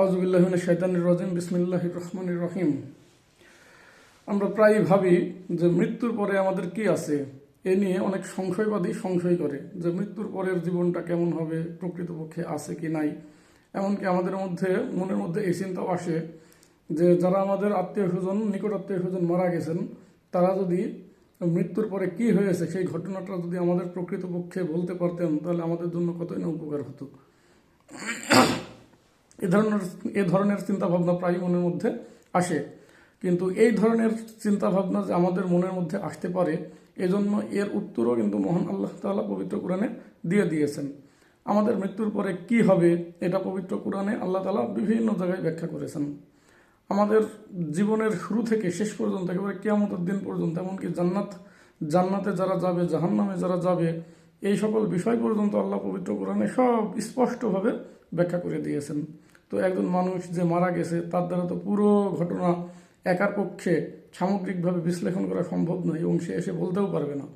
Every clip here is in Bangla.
আউজুবিল্লাহিন শৈতানির রাজিম বিসমিল্লাহ রহমানির রহিম। আমরা প্রায় ভাবি যে মৃত্যুর পরে আমাদের কি আছে? এ নিয়ে অনেক সংশয়বাদী সংশয় করে যে মৃত্যুর পরের জীবনটা কেমন হবে, প্রকৃতপক্ষে আছে কি নাই? এমনকি আমাদের মধ্যে, মনের মধ্যে এই চিন্তাও আসে যে যারা আমাদের আত্মীয় স্বজন, নিকট আত্মীয় স্বজন মারা গেছেন, তারা যদি মৃত্যুর পরে কি হয়েছে, সেই ঘটনাটা যদি আমাদের প্রকৃতপক্ষে বলতে পারতেন, তাহলে আমাদের জন্য কতই না উপকার হতো। এ ধরনের এ ধরনের চিন্তা ভাবনা প্রায় মনের মধ্যে আসে। কিন্তু এই ধরনের চিন্তা ভাবনা যে আমাদের মনের মধ্যে আসতে পারে, এজন্য এর উত্তরও কিন্তু মহান আল্লাহ তাআলা পবিত্র কোরআনে দিয়ে দিয়েছেন। আমাদের মৃত্যুর পরে কি হবে, এটা পবিত্র কোরআনে আল্লাহ তালা বিভিন্ন জায়গায় ব্যাখ্যা করেছেন। আমাদের জীবনের শুরু থেকে শেষ পর্যন্ত, একেবারে কিয়ামতের দিন পর্যন্ত, এমনকি জান্নাত, জান্নাতে যারা যাবে, জাহান্নামে যারা যাবে, এই সকল বিষয় পর্যন্ত আল্লাহ পবিত্র কোরআনে সব স্পষ্টভাবে ব্যাখ্যা করে দিয়েছেন। তো একজন মানুষ যে মারা গেছে, তার দ্বারা তো পুরো ঘটনা একার পক্ষে সামগ্রিকভাবে বিশ্লেষণ করা সম্ভব নয় এবং সে এসে বলতেও পারবে না।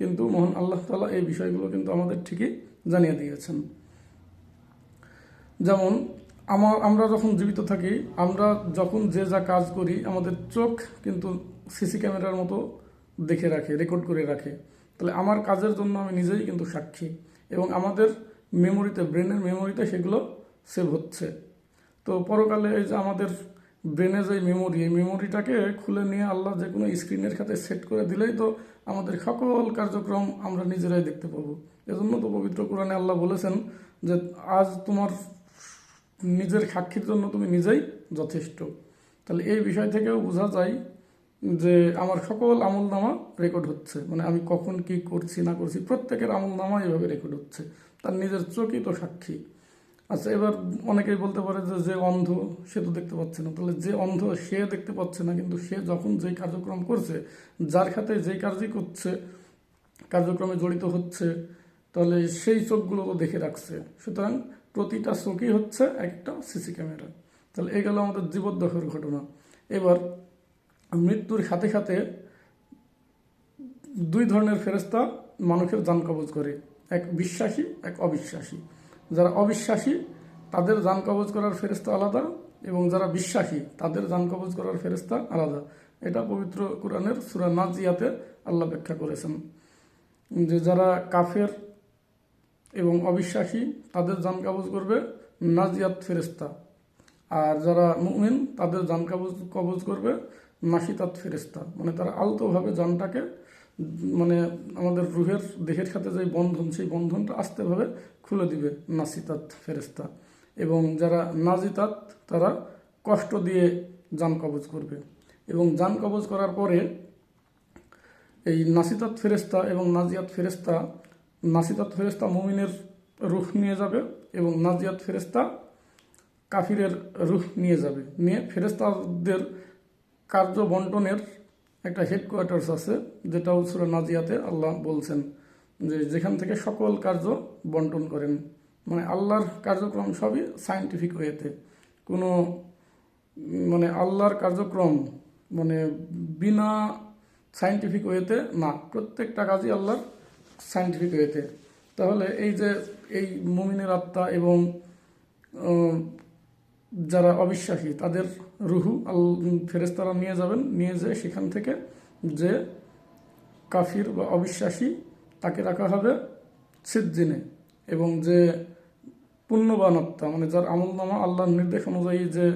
কিন্তু মোহন আল্লাহ তালা এই বিষয়গুলো কিন্তু আমাদের ঠিকই জানিয়ে দিয়েছেন। যেমন আমার আমরা যখন জীবিত থাকি, আমরা যখন যে যা কাজ করি, আমাদের চোখ কিন্তু সিসি ক্যামেরার মতো দেখে রাখে, রেকর্ড করে রাখে। তাহলে আমার কাজের জন্য আমি নিজেই কিন্তু সাক্ষী এবং আমাদের মেমোরিতে ব্রেনের মেমোরিতে সেগুলো সেভ হচ্ছে। তো পরকালে এই যে আমাদের ব্রেনে যে মেমোরি এই মেমোরিটাকে খুলে নিয়ে আল্লাহ যে কোনো স্ক্রিনের খাতে সেট করে দিলেই তো আমাদের সকল কার্যক্রম আমরা নিজেরাই দেখতে পাবো। এজন্য তো পবিত্র কোরআনে আল্লাহ বলেছেন যে আজ তোমার নিজের সাক্ষীর জন্য তুমি নিজেই যথেষ্ট। তাহলে এই বিষয় থেকেও বোঝা যায় যে আমার সকল আমল নামা রেকর্ড হচ্ছে। মানে আমি কখন কি করছি, না করছি, প্রত্যেকের আমল নামা এভাবে রেকর্ড হচ্ছে। তার নিজের চোখই তো সাক্ষী। আচ্ছা এবার অনেকেই বলতে পারে যে যে অন্ধ সে তো দেখতে পাচ্ছে না। তাহলে যে অন্ধ সে দেখতে পাচ্ছে না, কিন্তু সে যখন যেই কার্যক্রম করছে, যার খাতে যেই কার্যই করছে, কার্যক্রমে জড়িত হচ্ছে, তাহলে সেই চোখগুলো তো দেখে রাখছে। সুতরাং প্রতিটা চোখই হচ্ছে একটা সিসি ক্যামেরা। তাহলে এই গেল আমাদের জীবদ্দখের ঘটনা। এবার মৃত্যুর সাথে সাথে দুই ধরনের ফেরেস্তা মানুষের যান কবজ করে, এক বিশ্বাসী, এক অবিশ্বাসী। যারা অবিশ্বাসী, তাদের যান কবজ করার ফেরেস্তা আলাদা এবং যারা বিশ্বাসী, তাদের যান কবজ করার ফেরেস্তা আলাদা। এটা পবিত্র কোরআনের সুরা নাজিয়াতে আল্লাহ ব্যাখ্যা করেছেন। যে যারা কাফের এবং অবিশ্বাসী, তাদের যান কবজ করবে নাজিয়াত ফেরেস্তা আর যারা মুমিন, তাদের যান কবজ কবজ করবে নাসিতাত ফেরেস্তা মানে তারা আলতোভাবে জানটাকে মানে আমাদের রুহের দেহের সাথে যে বন্ধন, সেই বন্ধনটা আস্তেভাবে খুলে দিবে নাসিতাত ফেরেস্তা এবং যারা নাজিতাত, তারা কষ্ট দিয়ে যান কবজ করবে। এবং যান কবজ করার পরে এই নাসিতাত ফেরেস্তা এবং নাজিয়াত ফেরেস্তা নাসিতাত ফেরেস্তা মুমিনের রুখ নিয়ে যাবে এবং নাজিয়াত ফেরেস্তা কাফিরের রুখ নিয়ে যাবে। নিয়ে ফেরেস্তাদের কার্য বন্টনের একটা হেডকোয়ার্টার্স আছে, যেটা উৎসুরা নাজিয়াতে আল্লাহ বলছেন যে যেখান থেকে সকল কার্য বন্টন করেন। মানে আল্লাহর কার্যক্রম সবই সায়েন্টিফিক ওয়েতে কোনো মানে আল্লাহর কার্যক্রম মানে বিনা সায়েন্টিফিক ওয়েতে না, প্রত্যেকটা কাজই আল্লাহর সায়েন্টিফিক ওয়েতে তাহলে এই যে এই মুমিনের আত্মা এবং যারা অবিশ্বাসী, তাদের রুহু আল ফেরেস্তারা নিয়ে যাবেন, নিয়ে যেয়ে সেখান থেকে যে কাফির বা অবিশ্বাসী তাকে রাখা হবে সিদ্দিনে এবং যে পুণ্যবান আত্মা মানে যার আমল নামা আল্লাহর নির্দেশ অনুযায়ী যে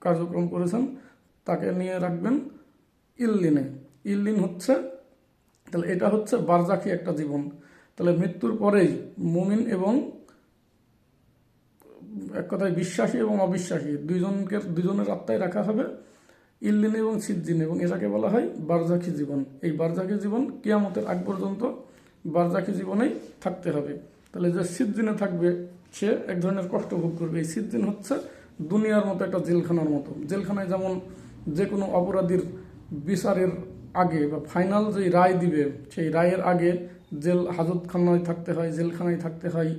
কার্যক্রম করেছেন, তাকে নিয়ে রাখবেন ইল্লিনে। ইল্লিন হচ্ছে, তাহলে এটা হচ্ছে বারজাকি একটা জীবন। তাহলে মৃত্যুর পরেই মুমিন এবং এক কথায় বিশ্বাসী এবং অবিশ্বাসী। দুইজনকে দুজনের আত্মায় রাখা হবে ইল্লিন এবং সিদ্দিন এবং এটাকে বলা হয় বারজাকি জীবন। এই বারজাকি জীবন কিয়ামতের আগ পর্যন্ত বারজাকি জীবনেই থাকতে হবে। তাহলে যে সিদ্দিনে থাকবে, সে এক ধরনের কষ্ট ভোগ করবে। এই সিদ্দিন হচ্ছে দুনিয়ার মতো একটা জেলখানার মতো। জেলখানায় যেমন যে কোনো অপরাধীর বিচারের আগে বা ফাইনাল যে রায় দিবে, সেই রায়ের আগে জেল হাজতখানায় থাকতে হয়, জেলখানায় থাকতে হয়।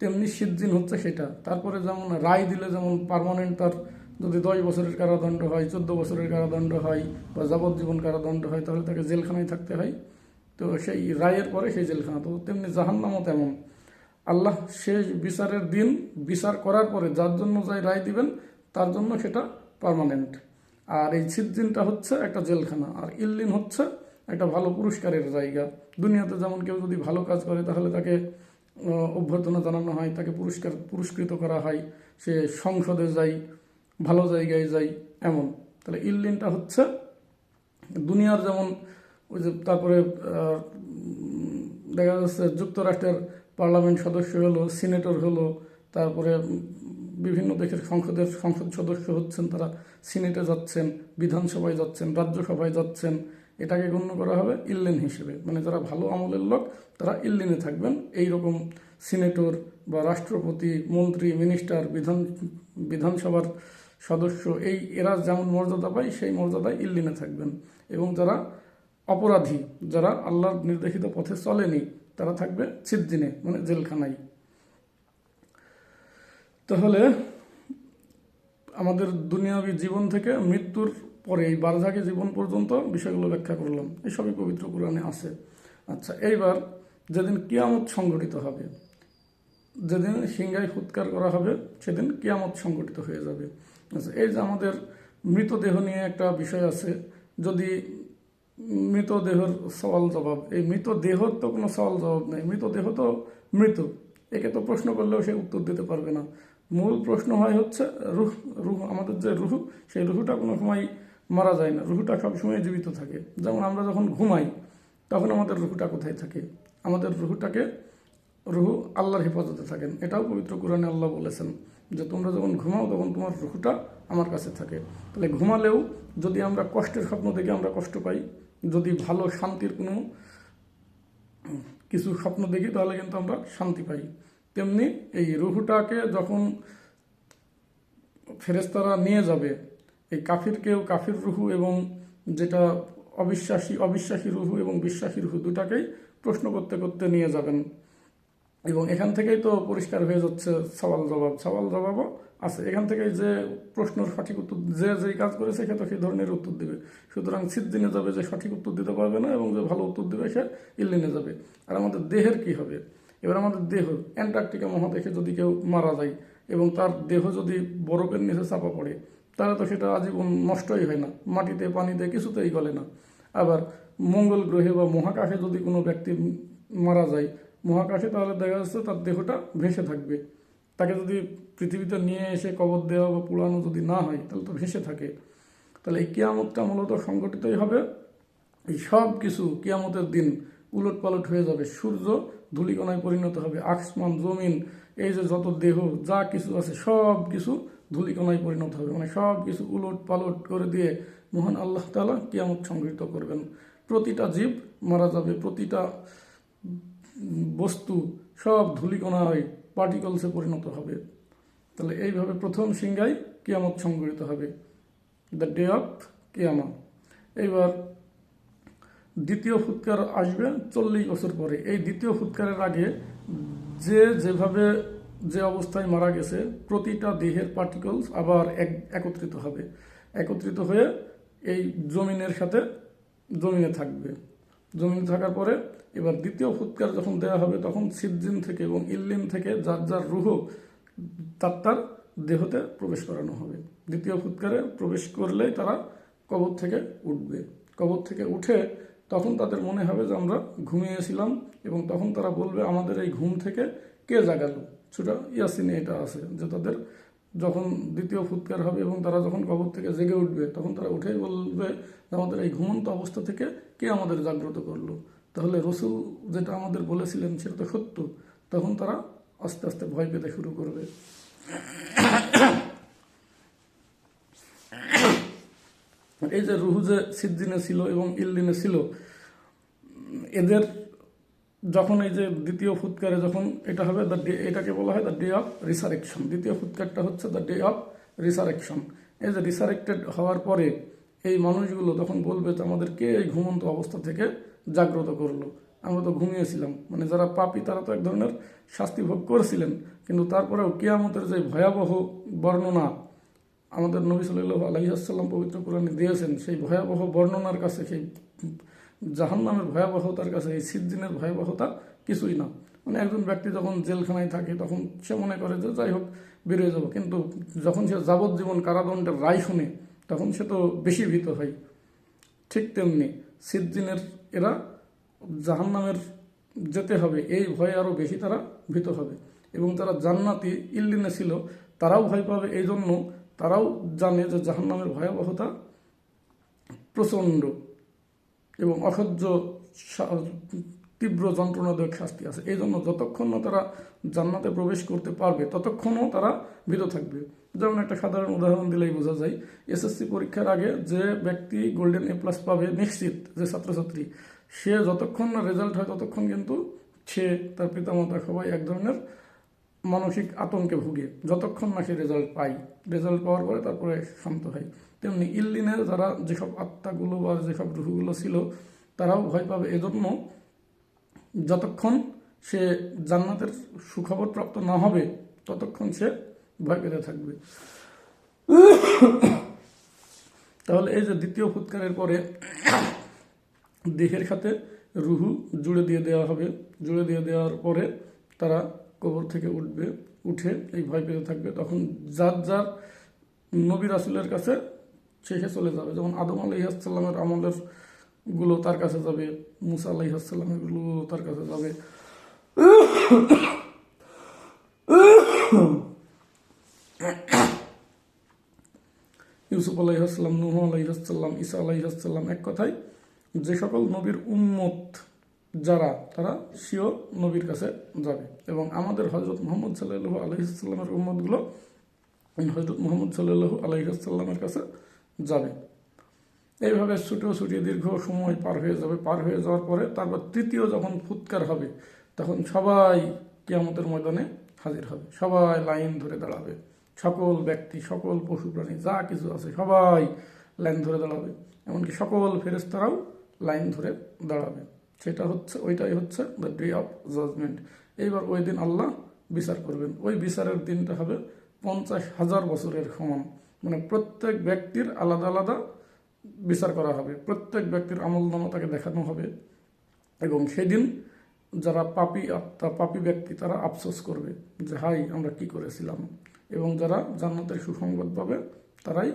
তেমনি সিদ্দিন হচ্ছে সেটা। তারপরে যেমন রায় দিলে যেমন পারমানেন্ট তার যদি দশ বছরের কারাদণ্ড হয়, চোদ্দ বছরের কারাদণ্ড হয় বা যাবজ্জীবন কারাদণ্ড হয়, তাহলে তাকে জেলখানায় থাকতে হয়। তো সেই রায়ের পরে সেই জেলখানা। তো তেমনি জাহান্নামও তেমন। আল্লাহ শেষ বিচারের দিন বিচার করার পরে যার জন্য যাই রায় দিবেন, তার জন্য সেটা পার্মানেন্ট আর এই সিদ্দিনটা হচ্ছে একটা জেলখানা। আর ইল্লিন হচ্ছে একটা ভালো পুরস্কারের জায়গা। দুনিয়াতে যেমন কেউ যদি ভালো কাজ করে, তাহলে তাকে অভ্যর্থনা জানানো হয়, তাকে পুরস্কার, পুরস্কৃত করা হয়, সে সংসদে যাই ভালো জায়গায় যাই এমন। তাহলে ইল্লিনটা হচ্ছে দুনিয়ার যেমন ওই যে তারপরে দেখা যাচ্ছে যুক্তরাষ্ট্রের পার্লামেন্ট সদস্য হলো, সিনেটর হলো, তারপরে বিভিন্ন দেশের সংসদের সংসদ সদস্য হচ্ছেন, তারা সিনেটে যাচ্ছেন, বিধানসভায় যাচ্ছেন, রাজ্যসভায় যাচ্ছেন এটাকে গণ্য করা হবে ইল্লেন হিসেবে। মানে যারা ভালো আমলের লোক, তারা ইল্লেনে থাকবেন। এই রকম সিনেটর বা রাষ্ট্রপতি, মন্ত্রী, মিনিস্টার, বিধান, বিধানসভার সদস্য, এই এরা যেমন মর্যাদা পায়, সেই মর্যাদায় ইল্লিনে থাকবেন। এবং যারা অপরাধী, যারা আল্লাহর নির্দেশিত পথে চলেনি, তারা থাকবে ছিদ্দিনে মানে জেলখানায়। তাহলে আমাদের দুনিয়াবী জীবন থেকে মৃত্যুর পরে এই বারজাকে জীবন পর্যন্ত বিষয়গুলো ব্যাখ্যা করলাম। এসবই পবিত্র কোরআনে আছে। আচ্ছা এইবার যেদিন কিয়ামত সংঘটিত হবে, যেদিন সিংহায় ফুৎকার করা হবে, সেদিন কিয়ামত সংঘটিত হয়ে যাবে। আচ্ছা এই যে আমাদের মৃতদেহ নিয়ে একটা বিষয় আছে, যদি মৃতদেহর সওয়াল জবাব, এই মৃতদেহর তো কোনো সওয়াল জবাব নেই, মৃতদেহ তো মৃত, একে তো প্রশ্ন করলেও সে উত্তর দিতে পারবে না। মূল প্রশ্ন হয় হচ্ছে, রুহ রুহ, আমাদের যে রুহু, সেই রুহুটা কোনো সময় মারা যায় না। রুহুটা সবসময় জীবিত থাকে। যেমন আমরা যখন ঘুমাই, তখন আমাদের রুহুটা কোথায় থাকে? আমাদের রুহুটাকে রুহু আল্লাহর হেফাজতে থাকেন। এটাও পবিত্র কোরআনে আল্লাহ বলেছেন যে, তোমরা যখন ঘুমাও, তখন তোমার রুহুটা আমার কাছে থাকে। তাহলে ঘুমালেও যদি আমরা কষ্টের স্বপ্ন দেখে আমরা কষ্ট পাই, যদি ভালো শান্তির কোনো কিছু স্বপ্ন দেখি, তাহলে কিন্তু আমরা শান্তি পাই। তেমনি এই রুহুটাকে যখন ফেরেস্তারা নিয়ে যাবে এই কাফিরকেও কাফির রুহু এবং যেটা অবিশ্বাসী অবিশ্বাসী রুহু এবং বিশ্বাসী রুহু দুটাকেই প্রশ্ন করতে করতে নিয়ে যাবেন। এবং এখান থেকেই তো পরিষ্কার হয়ে যাচ্ছে সওয়াল জবাব। সওয়াল জবাবও আছে। এখান থেকে যে প্রশ্নের সঠিক উত্তর, যে যেই কাজ করেছে সে তো সেই ধরনের উত্তর দিবে। সুতরাং সিদ্দিনে যাবে যে সঠিক উত্তর দিতে পারবে না এবং যে ভালো উত্তর দিবে সে ইল্লিনে যাবে। আর আমাদের দেহের কি হবে? এবার আমাদের দেহ, অ্যান্টার্কটিকা মহাদেশে যদি কেউ মারা যায় এবং তার দেহ যদি বরফের নিচে চাপা পড়ে তাহলে তো সেটা আজীবন নষ্টই হয় না। মাটিতে, পানিতে কিছুতেই গলে না। আবার মঙ্গল গ্রহে বা মহাকাশে যদি কোনো ব্যক্তি মারা যায়, মহাকাশে তাহলে দেখা যাচ্ছে তার দেহটা ভেসে থাকবে। তাকে যদি পৃথিবীতে নিয়ে এসে কবর দেওয়া বা পুরানো যদি না হয়, তাহলে তো ভেসে থাকে। তাহলে এই কিয়ামতটা মূলত সংগঠিতই হবে। এই সব কিছু কিয়ামতের দিন উলট পালট হয়ে যাবে। সূর্য ধূলিকণায় পরিণত হবে, আসমান, জমিন, এই যে যত দেহ, যা কিছু আছে, সব কিছু ধূলিকণায় পরিণত হবে। মানে সব কিছু উলট পালট করে দিয়ে মহান আল্লাহ তালা কিয়ামত সংগঠিত করবেন। প্রতিটা জীব মারা যাবে, প্রতিটা বস্তু সব ধূলিকণা হয় পার্টিকলসে পরিণত হবে। তাহলে এইভাবে প্রথম সিংহাই কিয়ামত সংগঠিত হবে। দ্য ডে অফ কিয়ামা এইবার দ্বিতীয় ফুৎকার আসবে চল্লিশ বছর পরে। এই দ্বিতীয় ফুৎকারের আগে যে যেভাবে যে অবস্থায় মারা গেছে, প্রতিটা দেহের পার্টিকলস আবার এক, একত্রিত হবে। একত্রিত হয়ে এই জমিনের সাথে জমিনে থাকবে। জমিনে থাকার পরে এবার দ্বিতীয় ফুৎকার যখন দেওয়া হবে, তখন সিদ্দিন থেকে এবং ইল্লিন থেকে যার যার রুহ, তার তার দেহতে প্রবেশ করানো হবে। দ্বিতীয় ফুৎকারে প্রবেশ করলেই তারা কবর থেকে উঠবে। কবর থেকে উঠে তখন তাদের মনে হবে যে আমরা ঘুমিয়েছিলাম এবং তখন তারা বলবে, আমাদের এই ঘুম থেকে কে জাগালো? সেটা ইয়াসিনে এটা আছে, যে তাদের যখন দ্বিতীয় ফুৎকার হবে এবং তারা যখন কবর থেকে জেগে উঠবে, তখন তারা উঠেই বলবে যে আমাদের এই ঘুমন্ত অবস্থা থেকে কে আমাদের জাগ্রত করল? তাহলে রসুল যেটা আমাদের বলেছিলেন সেটা তো সত্য। তখন তারা আস্তে আস্তে ভয় পেতে শুরু করবে। এই যে রুহু যে সিদ্দিনে ছিল এবং ইলদিনে ছিল, এদের যখন এই যে দ্বিতীয় ফুৎকারে যখন এটা হবে দ্য ডে এটাকে বলা হয় দ্য ডে অফ রিসারেকশন দ্বিতীয় ফুৎকারটা হচ্ছে দ্য ডে অফ রিসারেকশন এই যে রিসারেক্টেড হওয়ার পরে এই মানুষগুলো তখন বলবে যে আমাদেরকে এই ঘুমন্ত অবস্থা থেকে জাগ্রত করল? আমরা তো ঘুমিয়েছিলাম। মানে যারা পাপি, তারা তো এক ধরনের শাস্তি ভোগ করেছিলেন। কিন্তু তারপরেও কিয়ামতের যে ভয়াবহ বর্ণনা আমাদের নবী সাল্লাহ আলহিহাসাল্লাম পবিত্র কোরআনে দিয়েছেন, সেই ভয়াবহ বর্ণনার কাছে সেই জাহান নামের ভয়াবহতার কাছে, এই সিদ্দিনের ভয়াবহতা কিছুই না। মানে একজন ব্যক্তি যখন জেলখানায় থাকে, তখন সে মনে করে যে, যাই হোক, বেরিয়ে যাব। কিন্তু যখন সে যাবজ্জীবন কারাদণ্ডের রায় শুনে, তখন সে তো বেশি ভীত হয়। ঠিক তেমনি সিদ্দিনের, এরা জাহান্নামের যেতে হবে, এই ভয়ে আরও বেশি তারা ভীত হবে। এবং তারা জান্নাতি ইল্লিনে ছিল, তারাও ভয় পাবে। এই জন্য তারাও জানে যে জাহান্নামের ভয়াবহতা প্রচণ্ড। এবং অসহ্য তীব্র যন্ত্রণাদায়ক শাস্তি আছে। এই জন্য যতক্ষণ না তারা জান্নাতে প্রবেশ করতে পারবে ততক্ষণও তারা ভীত থাকবে। যেমন একটা সাধারণ উদাহরণ দিলেই বোঝা যায় এসএসসি পরীক্ষার আগে যে ব্যক্তি গোল্ডেন এ প্লাস পাবে নিশ্চিত যে ছাত্রছাত্রী, সে যতক্ষণ না রেজাল্ট হয় ততক্ষণ কিন্তু সে তার পিতামাতা সবাই এক ধরনের মানসিক আতঙ্কে ভুগে, যতক্ষণ না সে রেজাল্ট পাই রেজাল্ট পাওয়ার পরে তারপরে শান্ত হয়। তেমনি ইল্লিনের যারা যেসব আত্মাগুলো বা যেসব রুহুগুলো ছিল, তারাও ভয় পাবে। এজন্য যতক্ষণ সে জান্নাতের সুখবর প্রাপ্ত না হবে, ততক্ষণ সে ভয় পেতে থাকবে। তাহলে এই যে দ্বিতীয় ফুৎকারের পরে দেহের সাথে রুহু জুড়ে দিয়ে দেওয়া হবে। জুড়ে দিয়ে দেওয়ার পরে তারা কবর থেকে উঠবে, উঠে এই ভয় পেতে থাকবে। তখন যার যার নবী রাসুলের কাছে শেষে চলে যাবে। যেমন আদম আলহিহাসাল্লামের আমলেরগুলো তার কাছে যাবে, মুসা আলহিহাসাল্লামেরগুলো তার কাছে যাবে। ইউসুফ আলাইহাসাল্লাম নুহ আলাইহাসাল্লাম ঈসা আলাইহাসাল্লাম এক কথায় যে সকল নবীর উম্মত যারা, তারা সিও নবীর কাছে যাবে। এবং আমাদের হজরত মোহাম্মদ সাল্লাহ আলহিসাল্লামের উম্মতগুলো হজরত মোহাম্মদ সাল্লাহ আলহিহাসাল্লামের কাছে যাবে এইভাবে ছুটে ছুটে দীর্ঘ সময় পার হয়ে যাবে। পার হয়ে যাওয়ার পরে তারপর তৃতীয় যখন ফুৎকার হবে, তখন সবাই কিয়ামতের ময়দানে হাজির হবে। সবাই লাইন ধরে দাঁড়াবে। সকল ব্যক্তি, সকল পশু প্রাণী যা কিছু আছে, সবাই লাইন ধরে দাঁড়াবে। এমনকি সকল ফেরেস্তারাও লাইন ধরে দাঁড়াবে। সেটা হচ্ছে, ওইটাই হচ্ছে দ্য ডে অফ জাজমেন্ট এইবার ওই দিন আল্লাহ বিচার করবেন। ওই বিচারের দিনটা হবে পঞ্চাশ হাজার বছরের সমান। মানে প্রত্যেক ব্যক্তির আলাদা আলাদা বিচার করা হবে। প্রত্যেক ব্যক্তির আমল নামা তাকে দেখানো হবে। এবং সেদিন যারা পাপি আত্মা, পাপি ব্যক্তি, তারা আফসোস করবে যে, হাই, আমরা কি করেছিলাম? এবং যারা জান্নাতের সুসংবাদ পাবে, তারাই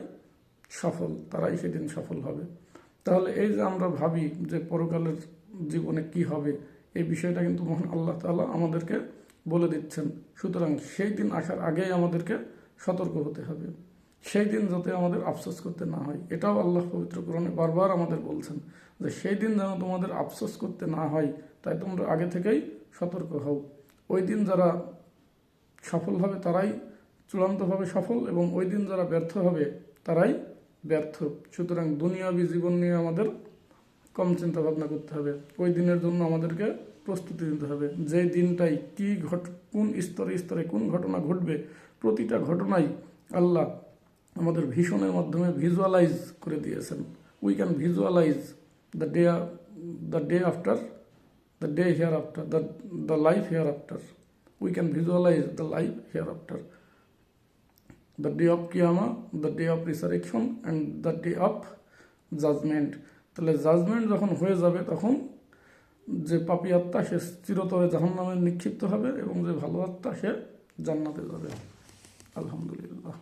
সফল, তারাই সেদিন সফল হবে। তাহলে এই যে আমরা ভাবি যে, পরকালের জীবনে কি হবে, এই বিষয়টা কিন্তু মহান আল্লাহ তালা আমাদেরকে বলে দিচ্ছেন। সুতরাং সেই দিন আসার আগেই আমাদেরকে সতর্ক হতে হবে। সেই দিন যাতে আমাদের আফসোস করতে না হয়, এটাও আল্লাহ পবিত্র কোরআনে বারবার আমাদের বলছেন যে সেই দিন যেন তোমাদের আফসোস করতে না হয়, তাই তোমরা আগে থেকেই সতর্ক হও। ওই দিন যারা সফল হবে তারাই চূড়ান্তভাবে সফল এবং ওই দিন যারা ব্যর্থ হবে, তারাই ব্যর্থ। সুতরাং দুনিয়াবী জীবন নিয়ে আমাদের কম চিন্তা ভাবনা করতে হবে। ওই দিনের জন্য আমাদেরকে প্রস্তুতি নিতে হবে। যে দিনটাই কি ঘট, কোন স্তরে স্তরে কোন ঘটনা ঘটবে, প্রতিটা ঘটনাই আল্লাহ আমাদের ভীষণের মাধ্যমে ভিজুয়ালাইজ করে দিয়েছেন। We can visualise the day the day after the day hereafter the the life hereafter we can visualise the life hereafter the day of কিয়ামা the day of resurrection and the day of judgement তাহলে জাজমেন্ট যখন হয়ে যাবে তখন যে পাপি আত্মা সে চিরতরে জাহান নামে নিক্ষিপ্ত হবে এবং যে ভালো আত্মা সে জান্নাতে যাবে। আলহামদুলিল্লাহ।